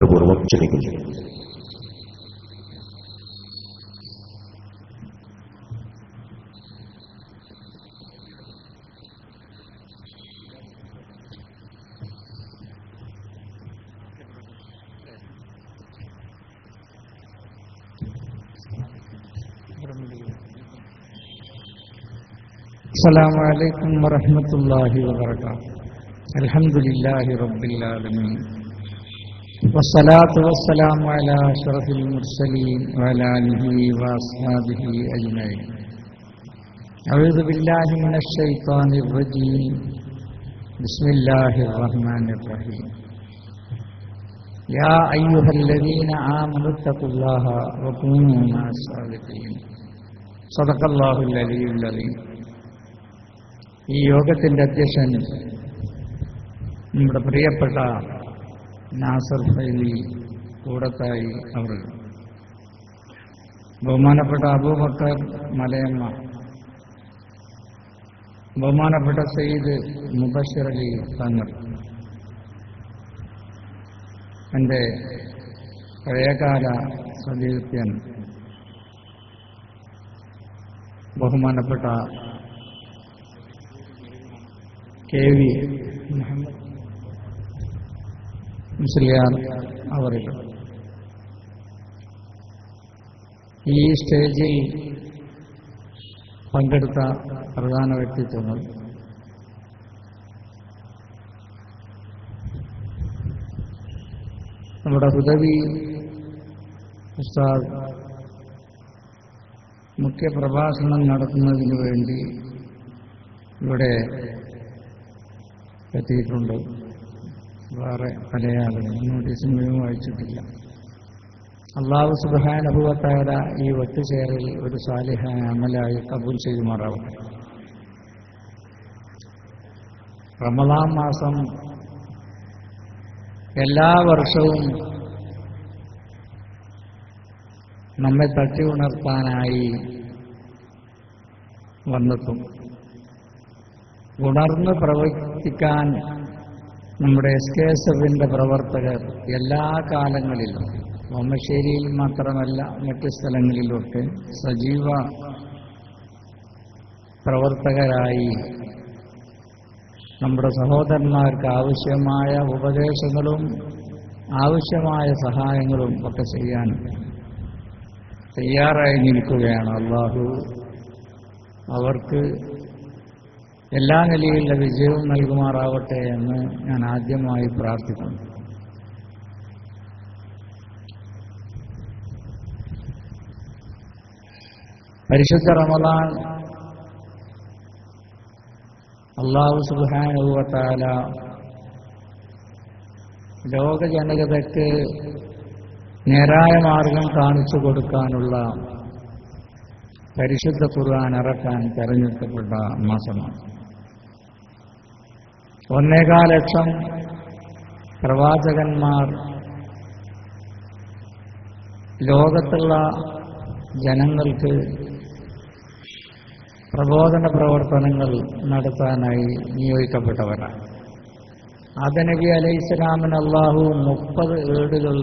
പൂർവ്വം ക്ഷണിക്കുന്നു السلام عليكم ورحمة الله وبركاته الحمد لله رب العالمين والصلاة والسلام على أشرف المرسلين وعلى آله وأصحابه أجمعين أعوذ بالله من الشيطان الرجيم بسم الله الرحمن الرحيم يا أيها الذين آمنوا اتقوا الله وكونوا مع الصادقين صدق الله العلي العظيم ഈ യോഗത്തിന്റെ അധ്യക്ഷൻ നമ്മുടെ പ്രിയപ്പെട്ട നാസർ ഫൈലി കൂടത്തായി അവർ. ബഹുമാനപ്പെട്ട അബൂബക്കർ മലയമ്മ ബഹുമാനപ്പെട്ട സയ്യിദ് മുബഷിർ അലി തങ്ങൾ എന്റെ പഴയകാല സതീർത്ഥ്യൻ ബഹുമാനപ്പെട്ട കെ വി മുഹമ്മദ്. മുസ്ലിയാർ അവരിൽ. ഈ സ്റ്റേജിൽ പങ്കെടുത്ത പ്രധാന വ്യക്തിത്വങ്ങൾ. നമ്മുടെ ഹുദവി ഉസ്താദ് മുഖ്യ പ്രഭാഷണം നടത്തുന്നതിന് വേണ്ടി ഇവിടെ എത്തിയിട്ടുണ്ട്. വേറെ പല ആളുകൾ നോട്ടീസും മുഴുവൻ വായിച്ചിട്ടില്ല. അള്ളാഹു സുബാനുഭവത്തായ ഈ ഒത്തുചേരൽ ഒരു സാലിഹ അമലായി കബൂൽ ചെയ്യുമാറാവട്ടെ. റമദാൻ മാസം എല്ലാ വർഷവും നമ്മെ തട്ടി ഉണർത്താനായി വന്നെത്തും. ഉണർന്ന് പ്രവർത്തിക്കാൻ നമ്മുടെ എസ് കെ എസ് എഫിന്റെ പ്രവർത്തകർ എല്ലാ കാലങ്ങളിലും ഓമശ്ശേരിയിൽ മാത്രമല്ല മറ്റ് സ്ഥലങ്ങളിലൊക്കെ സജീവ പ്രവർത്തകരായി നമ്മുടെ സഹോദരന്മാർക്ക് ആവശ്യമായ ഉപദേശങ്ങളും ആവശ്യമായ സഹായങ്ങളും ഒക്കെ ചെയ്യാൻ തയ്യാറായി നിൽക്കുകയാണ്. അള്ളാഹു അവർക്ക് എല്ലാ നിലയിലുള്ള വിജയവും നൽകുമാറാവട്ടെ എന്ന് ഞാൻ ആദ്യമായി പ്രാർത്ഥിക്കുന്നു. പരിശുദ്ധ റമദാൻ അള്ളാഹു ലോക ജനതയ്ക്ക് നേരായ മാർഗം കാണിച്ചു കൊടുക്കാനുള്ള പരിശുദ്ധ ഖുർആൻ ഇറക്കാൻ തെരഞ്ഞെടുക്കപ്പെട്ട മാസമാണ്. ഒന്നേകാൽ ലക്ഷം പ്രവാചകന്മാർ ലോകത്തുള്ള ജനങ്ങൾക്ക് പ്രബോധന പ്രവർത്തനങ്ങൾ നടത്താനായി നിയോഗിക്കപ്പെട്ടവരാണ്. ആദനബി അലൈഹി സ്വലാമിന് അള്ളാഹു മുപ്പത് ഏടുകൾ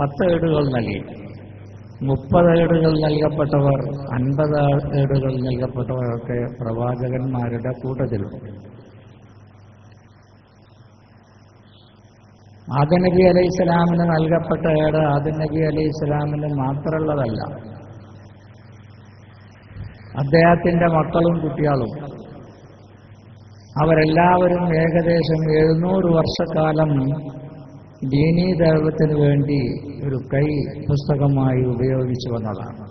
പത്ത് ഏടുകൾ നൽകി. മുപ്പത് ഏടുകൾ നൽകപ്പെട്ടവർ അൻപത് ഏടുകൾ നൽകപ്പെട്ടവരൊക്കെ പ്രവാചകന്മാരുടെ കൂട്ടത്തിലുണ്ട്. ആദം നബി അലൈഹി സ്വലാമിന് നൽകപ്പെട്ട ഏട് ആദം നബി അലൈഹി സ്വലാമിന് മാത്രമുള്ളതല്ല. അദ്ദേഹത്തിന്റെ മക്കളും കുട്ടികളും. അവരെല്ലാവരും ഏകദേശം എഴുന്നൂറ് വർഷക്കാലം ദീനീ ദൈവത്തിന് വേണ്ടി ഒരു കൈ പുസ്തകമായി ഉപയോഗിച്ചു വന്നതാണ്.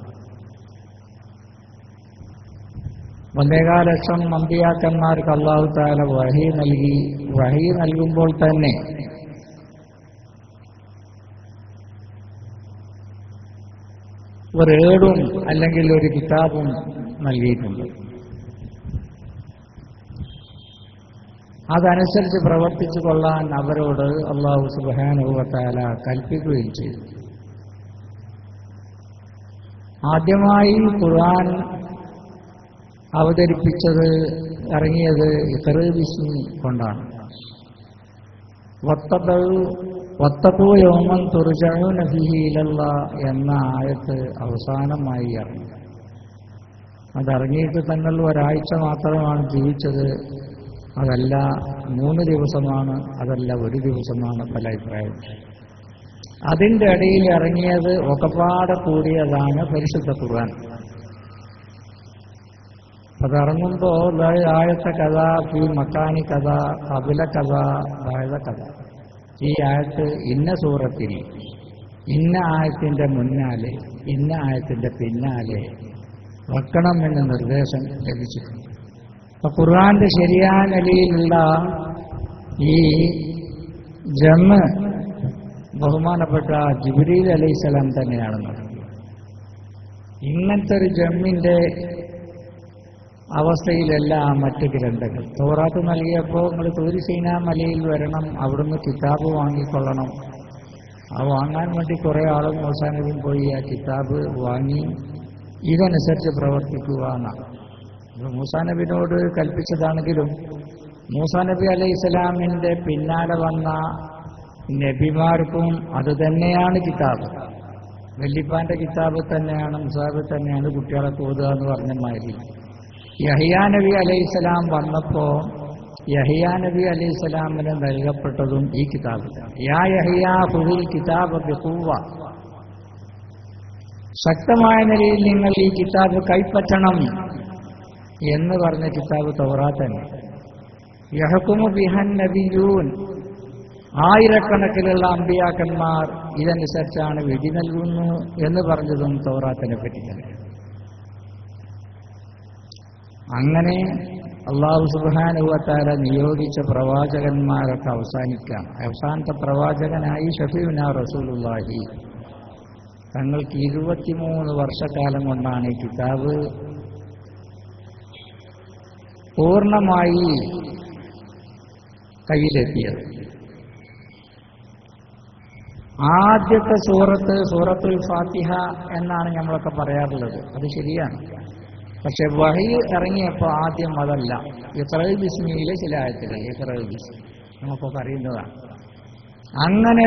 ഒന്നേകാൽ ലക്ഷം നമ്പിയാക്കന്മാർക്ക് അള്ളാഹു താല വഹി നൽകി. വഹി നൽകുമ്പോൾ തന്നെ ഒരേടും അല്ലെങ്കിൽ ഒരു കിതാബും നൽകിയിട്ടുണ്ട്. അതനുസരിച്ച് പ്രവർത്തിച്ചു കൊള്ളാൻ അവരോട് അള്ളാഹു സുബാനുഭവത്താല കൽപ്പിക്കുകയും ചെയ്തു. ആദ്യമായി ഖുർആൻ അവതരിപ്പിച്ചത് ഇറങ്ങിയത് ഇത്തറ് ബിസ്മി കൊണ്ടാണ്. വത്തബ് ഒത്തപ്പൂ യോമൻ തുറജു നഫിഹിയിലല്ല എന്ന ആയത്ത് അവസാനമായി ഇറങ്ങി. അതറിഞ്ഞിട്ട് തങ്ങൾ ഒരാഴ്ച മാത്രമാണ് ജീവിച്ചത്. അതല്ല മൂന്ന് ദിവസമാണ് അതല്ല ഒരു ദിവസമാണ് പല അഭിപ്രായം. അതിന്റെ ഇടയിൽ ഇറങ്ങിയത് ഒക്കപ്പാടെ കൂടിയതാണ് പരിശുദ്ധ ഖുർആൻ. അതിറങ്ങുമ്പോൾ ആയത്തെ കഥ പി മക്കാനി കഥ കപില കഥ ഭയത കഥ. ഈ ആയത്ത് ഇന്ന സൂറത്തിൽ ഇന്ന ആയത്തിന്റെ മുന്നാലെ ഇന്ന ആയത്തിന്റെ പിന്നാലെ വെക്കണം എന്ന നിർദ്ദേശം ലഭിച്ചിട്ടുണ്ട്. അപ്പൊ ഖുർആന്റെ ശരിയായ നിലയിലുള്ള ഈ ജമ്മ് ബഹുമാനപ്പെട്ട ജിബ്രീൽ അലൈഹിസ്സലാം തന്നെയാണ് നടത്തിയത് ഇങ്ങനത്തെ ഒരു ജമ്മിന്റെ അവസ്ഥയിലല്ല മറ്റ് ഗ്രന്ഥങ്ങൾ. തോറാത്ത് നൽകിയപ്പോൾ നിങ്ങൾ തൂരിസീന മലയിൽ വരണം അവിടുന്ന് കിതാബ് വാങ്ങിക്കൊള്ളണം. ആ വാങ്ങാൻ വേണ്ടി കുറേ ആളും അവസാനവും പോയി ആ കിതാബ് വാങ്ങി ഇതനുസരിച്ച് പ്രവർത്തിക്കുക എന്നാണ് മൂസാനബിനോട് കൽപ്പിച്ചതാണെങ്കിലും മൂസാനബി അലൈഹി ഇസ്ലാമിന്റെ പിന്നാലെ വന്ന നബിമാർക്കും അത് തന്നെയാണ് കിതാബ്. വെള്ളിപ്പാന്റെ കിതാബ് തന്നെയാണ് മുസാബ് തന്നെയാണ് കുട്ടികളെ തോതുക എന്ന് പറഞ്ഞ മാതിരി. യഹിയാ നബി അലൈഹിസ്സലാം വന്നപ്പോ യഹിയാ നബി അലൈഹിസ്സലാമിന് നൽകപ്പെട്ടതും ഈ കിതാബ് യാ യഹിയാ ഹുദിൽ കിതാബ് ശക്തമായ നിലയിൽ നിങ്ങൾ ഈ കിതാബ് കൈപ്പറ്റണം എന്ന് പറഞ്ഞ കിതാബ് തൗറാത്തന്നെ. യഹക്കുമു ബിഹൻ നബിയൂൻ. ആയിരക്കണക്കിലുള്ള അമ്പിയാക്കന്മാർ ഇതനുസരിച്ചാണ് വിധി നൽകുന്നു എന്ന് പറഞ്ഞതും തൗറാത്തിനെ പറ്റി തന്നെ അങ്ങനെ അള്ളാഹു സുബാനുവത്താല നിയോഗിച്ച പ്രവാചകന്മാരൊക്കെ അവസാനിക്കാം. അവസാനത്തെ പ്രവാചകനായി ഷഫീന റസൂലുള്ളാഹി. തങ്ങൾക്ക് ഇരുപത്തിമൂന്ന് വർഷക്കാലം കൊണ്ടാണ് ഈ കിതാബ്. പൂർണമായി കയ്യിലെത്തിയത്. ആദ്യത്തെ സൂറത്ത് സൂറത്തുൽ ഫാത്തിഹ എന്നാണ് നമ്മളൊക്കെ പറയാറുള്ളത്. അത് ശരിയാണ്. പക്ഷെ വഹി ഇറങ്ങിയപ്പോൾ ആദ്യം അതല്ല. ഇസ്രയേൽ ബിസ്മിയിലെ ചില ആയത്തുകൾ ഇസ്രയേൽ ബിസ്മി. നമുക്കൊക്കെ അറിയുന്നതാണ് അങ്ങനെ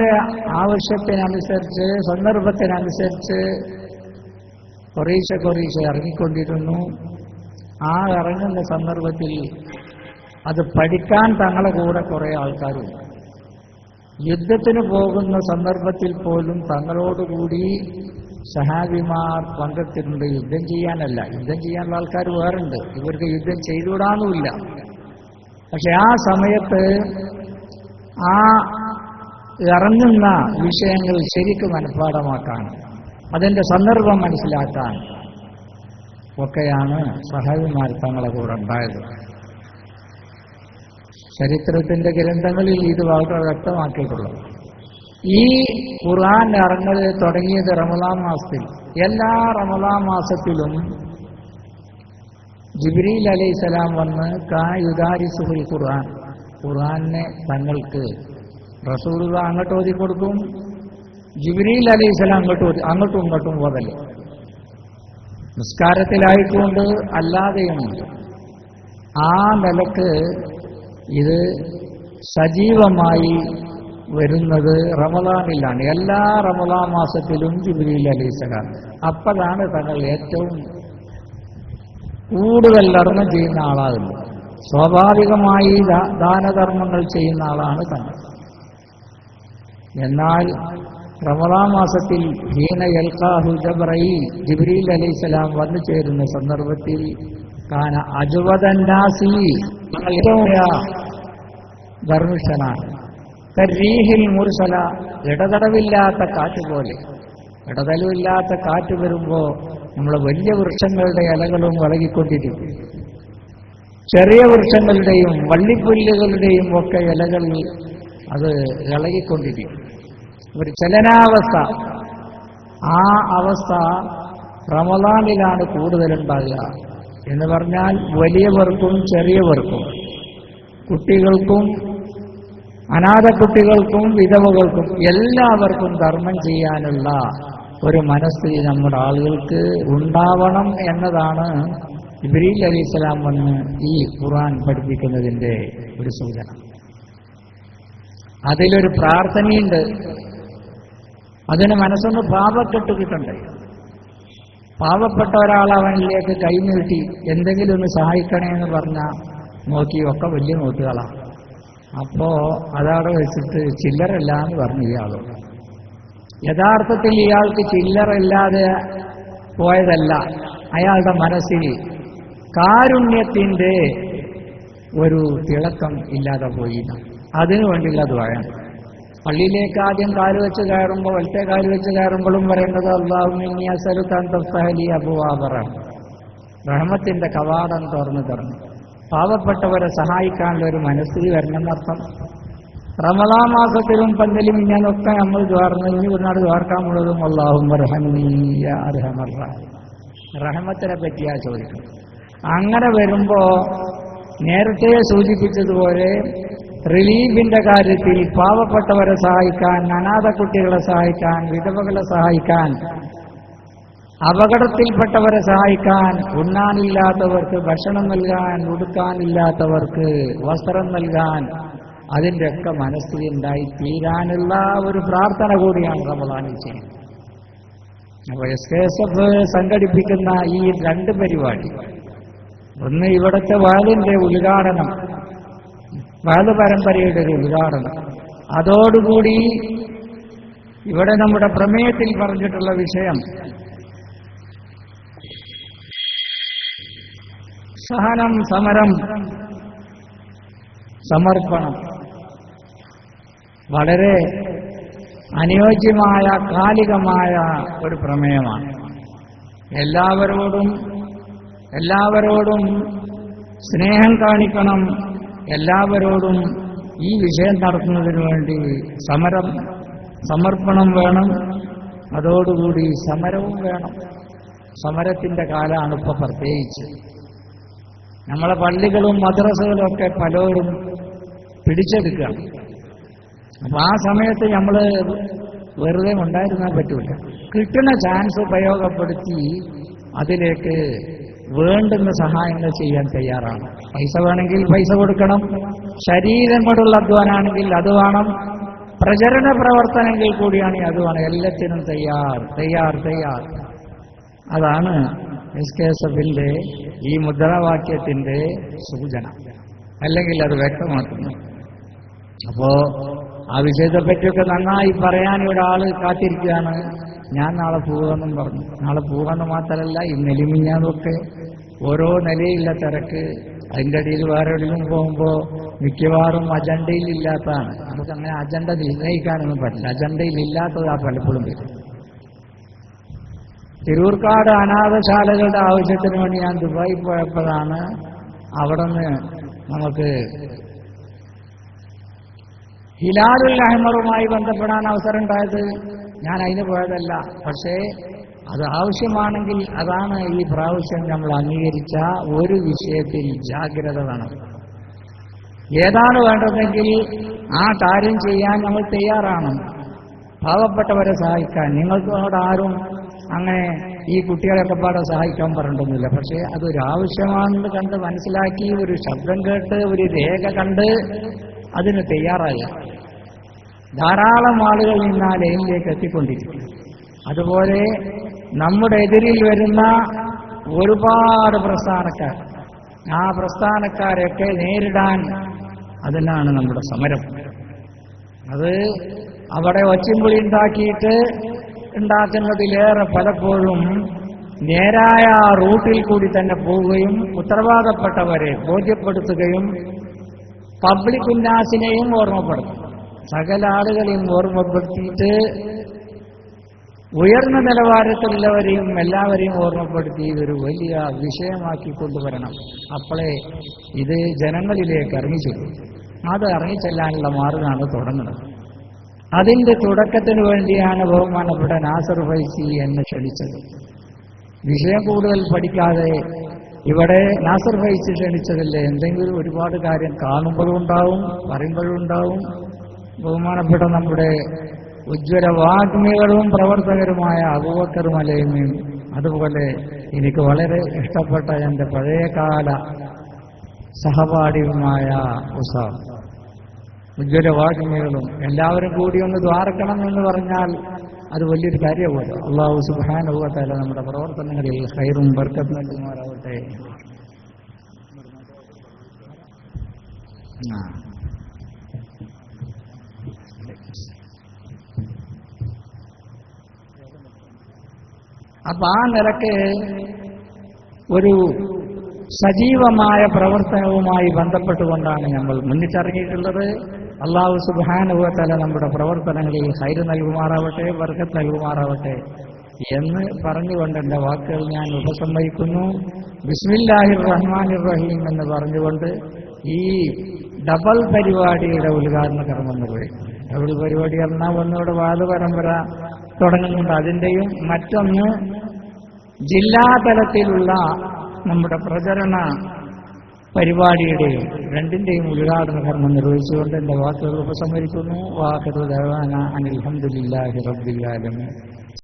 ആവശ്യത്തിനനുസരിച്ച് സന്ദർഭത്തിനനുസരിച്ച് കൊറീശ കൊറീശ ഇറങ്ങിക്കൊണ്ടിരുന്നു. ആ ഇറങ്ങുന്ന സന്ദർഭത്തിൽ അത് പഠിക്കാൻ തങ്ങളെ കൂടെ കുറേ ആൾക്കാരുണ്ട്. യുദ്ധത്തിന് പോകുന്ന സന്ദർഭത്തിൽ പോലും തങ്ങളോടുകൂടി സഹാബിമാർ പങ്കെടുത്തിട്ടുണ്ട്. യുദ്ധം ചെയ്യാനല്ല. യുദ്ധം ചെയ്യാനുള്ള ആൾക്കാർ വേറുണ്ട്. ഇവർക്ക് യുദ്ധം ചെയ്തുവിടാനുമില്ല പക്ഷെ ആ സമയത്ത് ആ ഇറങ്ങുന്ന വിഷയങ്ങൾ ശരിക്കും മനഃപ്പാടമാക്കാൻ അതിന്റെ സന്ദർഭം മനസ്സിലാക്കാൻ ഒക്കെയാണ് സഹാബിമാർ തങ്ങളെ കൂടെ ഉണ്ടായത്. ചരിത്രത്തിന്റെ ഗ്രന്ഥങ്ങളിൽ ഇത് വളരെ വ്യക്തമാക്കിയിട്ടുള്ളത്. ഈ ഖുർആൻ ഇറങ്ങൽ തുടങ്ങിയത് റമദാൻ മാസത്തിൽ. എല്ലാ റമദാൻ മാസത്തിലും ജിബ്രീൽ അലൈഹിസ്സലാം വന്ന് കായുദാരി സുഹുൽ ഖുർആൻ. ഖുർആനെ തങ്ങൾക്ക് റസൂലുള്ള അങ്ങോട്ട് ഓതി കൊടുക്കും. ജിബ്രീൽ അലൈഹിസ്സലാം അങ്ങോട്ട് ഓതി അങ്ങോട്ടും ഇങ്ങോട്ടും ഓതല്ലേ നിസ്കാരത്തിലായിക്കൊണ്ട് അല്ലാതെയുമുണ്ട് ആ നിലയ്ക്ക് ഇത് സജീവമായി വരുന്നത് റമദാനിലാണ്. എല്ലാ റമദാ മാസത്തിലും ജിബ്രീൽ അലൈസലാം അപ്പോഴാണ് തങ്ങൾ ഏറ്റവും കൂടുതൽ ധർമ്മം ചെയ്യുന്ന ആളാകുന്നത്. സ്വാഭാവികമായി ദാനധർമ്മങ്ങൾ ചെയ്യുന്ന ആളാണ് തങ്ങൾ. എന്നാൽ റമദാ മാസത്തിൽ ഹീന എൽഖാഹു ജബ്രൈ ജിബ്രീൽ അലൈസലാം വന്നു ചേരുന്ന സന്ദർഭത്തിൽ കാന അജുവദന്നാസി ഏറ്റവും ധർമ്മിഷ്ഠനാണ്. കരീഹിൽ മുർസല ഇടതടവില്ലാത്ത കാറ്റ് പോലെ. ഇടതലുമില്ലാത്ത കാറ്റ് വരുമ്പോൾ നമ്മൾ വലിയ വൃക്ഷങ്ങളുടെ ഇലകളും വളകിക്കൊണ്ടിരിക്കും ചെറിയ വൃക്ഷങ്ങളുടെയും വള്ളിപ്പുല്ലുകളുടെയും ഒക്കെ ഇലകൾ അത് ഇളകിക്കൊണ്ടിരിക്കും. ഒരു ചലനാവസ്ഥ. ആ അവസ്ഥ റമദാനിലാണ് കൂടുതലുണ്ടാകുക. എന്ന് പറഞ്ഞാൽ വലിയവർക്കും ചെറിയവർക്കും കുട്ടികൾക്കും അനാഥ കുട്ടികൾക്കും വിധവകൾക്കും എല്ലാവർക്കും ധർമ്മം ചെയ്യാനുള്ള ഒരു മനസ്ഥിതി നമ്മുടെ ആളുകൾക്ക് ഉണ്ടാവണം എന്നതാണ് ഇബ്രീൽ അലി ഇസ്ലാം വന്ന് ഈ ഖുർആൻ പഠിപ്പിക്കുന്നതിന്റെ ഒരു സൂചന. അതിലൊരു പ്രാർത്ഥനയുണ്ട്. അതിന് മനസ്സൊന്ന് പാവക്കെട്ട് കിട്ടണ്ടേ? പാവപ്പെട്ട ഒരാൾ അവനിലേക്ക് കൈനീട്ടി എന്തെങ്കിലും ഒന്ന് സഹായിക്കണേ എന്ന് പറഞ്ഞാൽ നോക്കി ഒക്കെ വലിയ നോട്ടുകളാണ് അപ്പോ അതവിടെ വെച്ചിട്ട് ചില്ലറല്ല എന്ന് പറഞ്ഞു ഇയാളോട് യഥാർത്ഥത്തിൽ ഇയാൾക്ക് ചില്ലറല്ലാതെ പോയതല്ല. അയാളുടെ മനസ്സിൽ കാരുണ്യത്തിന്റെ ഒരു തിളക്കം ഇല്ലാതെ പോയി അതിനു വേണ്ടിയുള്ള ദ്വയം പള്ളിയിലേക്ക് ആദ്യം കാൽ വെച്ച് കയറുമ്പോൾ വലത്തെ കാൽ വെച്ച് കയറുമ്പോഴും പറയേണ്ടത് അള്ളാഹുമിനി അസലുക്കാൻ തഫ്തഹലി അബുവാബറാണ് റഹ്മത്തിന്റെ കവാടം തുറന്നു തുറന്നു പാവപ്പെട്ടവരെ സഹായിക്കാനുള്ള ഒരു മനസ്സിൽ വരണമെന്നർത്ഥം റമദാ മാസത്തിലും പന്തലും ഇങ്ങനൊക്കെ നമ്മൾ ദ്വാർന്ന് ഇനി ഒരുനാട് ദ്വാർക്കാമുള്ളതും അള്ളാഹും റഹമത്തിനെ പറ്റിയാ ചോദിക്കും അങ്ങനെ വരുമ്പോ നേരത്തെ സൂചിപ്പിച്ചതുപോലെ റിലീഫിന്റെ കാര്യത്തിൽ പാവപ്പെട്ടവരെ സഹായിക്കാൻ അനാഥ കുട്ടികളെ സഹായിക്കാൻ വിധവകളെ സഹായിക്കാൻ അപകടത്തിൽപ്പെട്ടവരെ സഹായിക്കാൻ ഉണ്ണാനില്ലാത്തവർക്ക് ഭക്ഷണം നൽകാൻ ഉടുക്കാനില്ലാത്തവർക്ക് വസ്ത്രം നൽകാൻ അതിന്റെ ഒക്കെ മനസ്സിൽ ഉണ്ടായി തീരാനുള്ള ഒരു പ്രാർത്ഥന കൂടിയാണ് റമദാനിൽ ചെയ്യുന്നത്. അപ്പോൾ എസ് എസ് എഫ് സംഘടിപ്പിക്കുന്ന ഈ രണ്ട് പരിപാടി ഒന്ന് ഇവിടുത്തെ വാലിന്റെ ഉദ്ഘാടനം വാൽ പരമ്പരയുടെ ഒരു ഉദ്ഘാടനം. അതോടുകൂടി ഇവിടെ നമ്മുടെ പ്രമേയത്തിൽ പറഞ്ഞിട്ടുള്ള വിഷയം സഹനം സമരം. സമർപ്പണം. വളരെ അനുയോജ്യമായ കാലികമായ ഒരു പ്രമേയമാണ്. എല്ലാവരോടും എല്ലാവരോടും സ്നേഹം കാണിക്കണം. എല്ലാവരോടും ഈ വിഷയം നടത്തുന്നതിന് വേണ്ടി സമരം സമർപ്പണം വേണം. അതോടുകൂടി സമരവും വേണം. സമരത്തിന്റെ കാലാണ് ഇപ്പൊ പ്രത്യേകിച്ച്. നമ്മളെ പള്ളികളും മദ്രസകളും ഒക്കെ പലരും പിടിച്ചെടുക്കുക. അപ്പൊ ആ സമയത്ത് നമ്മൾ വെറുതെ ഉണ്ടായിരുന്നാൽ പറ്റൂല. കിട്ടുന്ന ചാൻസ് ഉപയോഗപ്പെടുത്തി അതിലേക്ക് വേണ്ടുന്ന സഹായങ്ങൾ ചെയ്യാൻ തയ്യാറാണ്. പൈസ വേണമെങ്കിൽ പൈസ കൊടുക്കണം. ശരീരം കൊണ്ടുള്ള അധ്വാനാണെങ്കിൽ അത് വേണം. പ്രചരണ പ്രവർത്തനങ്ങൾ കൂടിയാണെങ്കിൽ അത് വേണം. എല്ലാത്തിനും തയ്യാർ തയ്യാർ തയ്യാർ. അതാണ് എസ് കെ എസ് എഫിന്റെ ഈ മുദ്രാവാക്യത്തിന്റെ സൂചന. അല്ലെങ്കിൽ അത് വ്യക്തമാക്കുന്നു. അപ്പോ ആ വിഷയത്തെ പറ്റിയൊക്കെ നന്നായി പറയാൻ ഇവിടെ ആൾ കാത്തിരിക്കുകയാണ്. ഞാൻ നാളെ പോകാമെന്നും പറഞ്ഞു. നാളെ പോകാമെന്ന് മാത്രമല്ല ഈ നെലിമിഞ്ഞാതൊക്കെ ഓരോ നിലയില്ല തിരക്ക്. അതിന്റെ ഇടയിൽ വേറെ എവിടെയും പോകുമ്പോൾ മിക്കവാറും അജണ്ടയിൽ ഇല്ലാത്തതാണ് നമുക്ക് അങ്ങനെ അജണ്ട നിർണയിക്കാനൊന്നും പറ്റില്ല. അജണ്ടയിൽ ഇല്ലാത്തതാ പലപ്പോഴും വരും. തിരൂർക്കാട് അനാഥശാലകളുടെ ആവശ്യത്തിന് വേണ്ടി ഞാൻ ദുബായി പോയപ്പോഴാണ് അവിടെ നിന്ന് നമുക്ക് ഹിലാലുൽ അഹ്മറുമായി ബന്ധപ്പെടാൻ അവസരം ഉണ്ടായത് ഞാൻ അതിന് പോയതല്ല. പക്ഷേ അത് ആവശ്യമാണെങ്കിൽ അതാണ് ഈ പ്രാവശ്യം നമ്മൾ അംഗീകരിച്ച ഒരു വിഷയത്തിൽ ജാഗ്രത വേണം. ഏതാണ് വേണ്ടതെങ്കിൽ ആ കാര്യം ചെയ്യാൻ നമ്മൾ തയ്യാറാണ്. പാവപ്പെട്ടവരെ സഹായിക്കാൻ. നിങ്ങൾക്കോട് ആരും അങ്ങനെ ഈ കുട്ടികളെയൊക്കെ പാടെ സഹായിക്കാൻ പറഞ്ഞിട്ടൊന്നുമില്ല. പക്ഷേ അതൊരു ആവശ്യമാണെന്ന് കണ്ട് മനസ്സിലാക്കി ഒരു ശബ്ദം കേട്ട് ഒരു രേഖ കണ്ട് അതിന് തയ്യാറായി. ധാരാളം ആളുകൾ ഇന്ന് ആ ലൈനിലേക്ക് എത്തിക്കൊണ്ടിരിക്കും അതുപോലെ നമ്മുടെ എതിരിൽ വരുന്ന ഒരുപാട് പ്രസ്ഥാനക്കാർ. ആ പ്രസ്ഥാനക്കാരെയൊക്കെ നേരിടാൻ അതിനാണ് നമ്മുടെ സമരം. അത് അവിടെ ഒച്ചിമ്പുളി ഉണ്ടാക്കിയിട്ട് ഉണ്ടാക്കുന്നതിലേറെ പലപ്പോഴും നേരായ റൂട്ടിൽ കൂടി തന്നെ പോവുകയും ഉത്തരവാദപ്പെട്ടവരെ ബോധ്യപ്പെടുത്തുകയും പബ്ലിക് ഉല്ലാസിനെയും ഓർമ്മപ്പെടുത്തും. സകല ആളുകളെയും ഓർമ്മപ്പെടുത്തിയിട്ട് ഉയർന്ന നിലവാരത്തിലുള്ളവരെയും എല്ലാവരെയും ഓർമ്മപ്പെടുത്തി ഇതൊരു വലിയ വിഷയമാക്കി കൊണ്ടുവരണം. അപ്പോഴേ ഇത് ജനങ്ങളിലേക്ക് ഇറങ്ങിച്ചെല്ലും. അത് ഇറങ്ങിച്ചെല്ലാനുള്ള മാർഗമാണ് തുടങ്ങുന്നത്. അതിന്റെ തുടക്കത്തിന് വേണ്ടിയാണ് ബഹുമാനപ്പെട്ട നാസർ ഫൈസി എന്നെ ക്ഷണിച്ചത്. വിഷയം കൂടുതൽ പഠിക്കാതെ ഇവിടെ നാസർ ഫൈസി ക്ഷണിച്ചതല്ലേ എന്തെങ്കിലും ഒരുപാട് കാര്യം കാണുമ്പോഴും ഉണ്ടാവും പറയുമ്പോഴും ഉണ്ടാവും ബഹുമാനപ്പെട്ട നമ്മുടെ ഉജ്ജ്വല വാഗ്മികളും പ്രവർത്തകരുമായ അബൂബക്കർ മലയമ്മയും അതുപോലെ എനിക്ക് വളരെ ഇഷ്ടപ്പെട്ട എന്റെ പഴയകാല സഹപാഠിയുമായ ഉസാം ഉജ്ജ്വലവാഹിനികളും എല്ലാവരും കൂടി ഒന്ന് ദ്വാരക്കണം എന്ന് പറഞ്ഞാൽ അത് വലിയൊരു കാര്യമാണ് അള്ളാഹു സുബാനുഭവത്തല്ല നമ്മുടെ പ്രവർത്തനങ്ങളിൽ ഹൈറും ബർക്കത്ത് നൽകുമാറാവട്ടെ. അപ്പൊ ആ നിലയ്ക്ക് ഒരു സജീവമായ പ്രവർത്തനവുമായി ബന്ധപ്പെട്ടുകൊണ്ടാണ് നമ്മൾ മുന്നിട്ടിറങ്ങിയിട്ടുള്ളത്. അള്ളാഹു സുബാനുഭവത്തല നമ്മുടെ പ്രവർത്തനങ്ങളിൽ ഹൈര് നൽകുമാറാവട്ടെ വർഗത്ത് നൽകുമാറാവട്ടെ എന്ന് പറഞ്ഞുകൊണ്ട് എന്റെ വാക്കുകൾ ഞാൻ ഉപസംഹരിക്കുന്നു. ബിസ്മില്ലാഹിർ റഹ്മാനിർ റഹീം എന്ന് പറഞ്ഞുകൊണ്ട് ഈ ഡബിൾ പരിപാടിയുടെ ഉദ്ഘാടന കർമ്മം നിർവഹിക്കും ഡബിൾ പരിപാടി എന്നാൽ ഒന്നോട് വാദ പരമ്പര തുടങ്ങുന്നുണ്ട്. അതിന്റെയും മറ്റൊന്ന് ജില്ലാതലത്തിലുള്ള നമ്മുടെ പ്രചരണ പരിപാടിയുടെയും രണ്ടിന്റെയും ഉദ്ഘാടന കർമ്മം നിർവഹിച്ചുകൊണ്ട് എന്റെ വാക്കുകൾ ഉപസംഹരിക്കുന്നു. വാക്കുകൾ അനിൽഹമുല്ലാഹി റബ്ബിൽ ആലമീൻ.